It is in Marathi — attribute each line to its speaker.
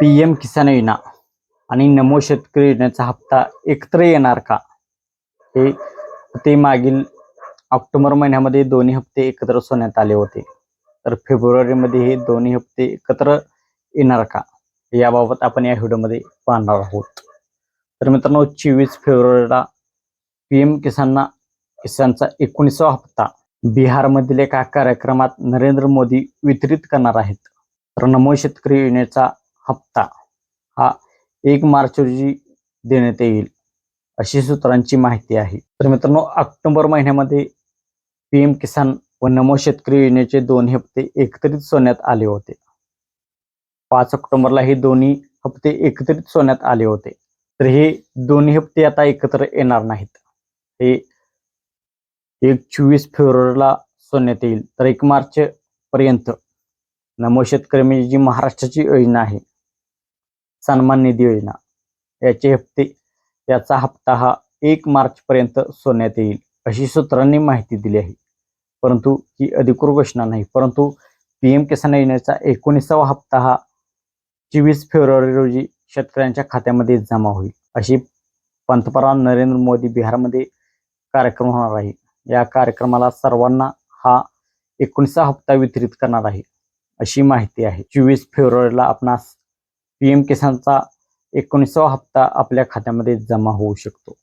Speaker 1: पी एम किसान योजना आणि नमो शेतकरी योजनेचा हप्ता एकत्र येणार का? हे ते मागील ऑक्टोबर महिन्यामध्ये दोन्ही हप्ते एकत्र सोडण्यात आले होते. तर फेब्रुवारीमध्ये हे दोन्ही हप्ते एकत्र येणार का? याबाबत आपण या व्हिडिओमध्ये पाहणार आहोत. तर मित्रांनो चोवीस फेब्रुवारीला पी एम किसानना किसानचा एकोणीसावा हप्ता बिहारमधील एका कार्यक्रमात नरेंद्र मोदी वितरित करणार आहेत. तर नमो शेतकरी योजनेचा हप्ता हा एक मार्च रोजी देण्यात येईल अशी सूत्रांची माहिती आहे. तर मित्रांनो ऑक्टोबर महिन्यामध्ये पी एम किसान व नमो शेतकरी योजनेचे दोन्ही हप्ते एकत्रित सोडण्यात आले होते. पाच ऑक्टोबरला हे दोन्ही हप्ते एकत्रित सोडण्यात आले होते. तर हे दोन्ही हप्ते आता एकत्र येणार नाहीत. हे एक चोवीस फेब्रुवारीला सोडण्यात येईल. तर एक मार्च पर्यंत नमो शेतकरी म्हणजे जी महाराष्ट्राची योजना आहे सन्मान निधी योजना. याचे हप्ते याचा हप्ता हा एक मार्चपर्यंत सोडण्यात येईल अशी सूत्रांनी माहिती दिली आहे. परंतु ही अधिकृत घोषणा नाही परंतु पी एम किसान योजनेचा एकोणीसावा हप्ता हा चोवीस फेब्रुवारी रोजी शेतकऱ्यांच्या खात्यामध्ये जमा होईल अशी पंतप्रधान नरेंद्र मोदी बिहारमध्ये कार्यक्रम होणार आहे. या कार्यक्रमाला सर्वांना हा एकोणीसा हप्ता वितरित करणार आहे अशी माहिती आहे. चोवीस फेब्रुवारीला आपणास पी एम किसानचा एकोणीसावा हप्ता आपल्या खात्यामध्ये जमा होऊ शकतो.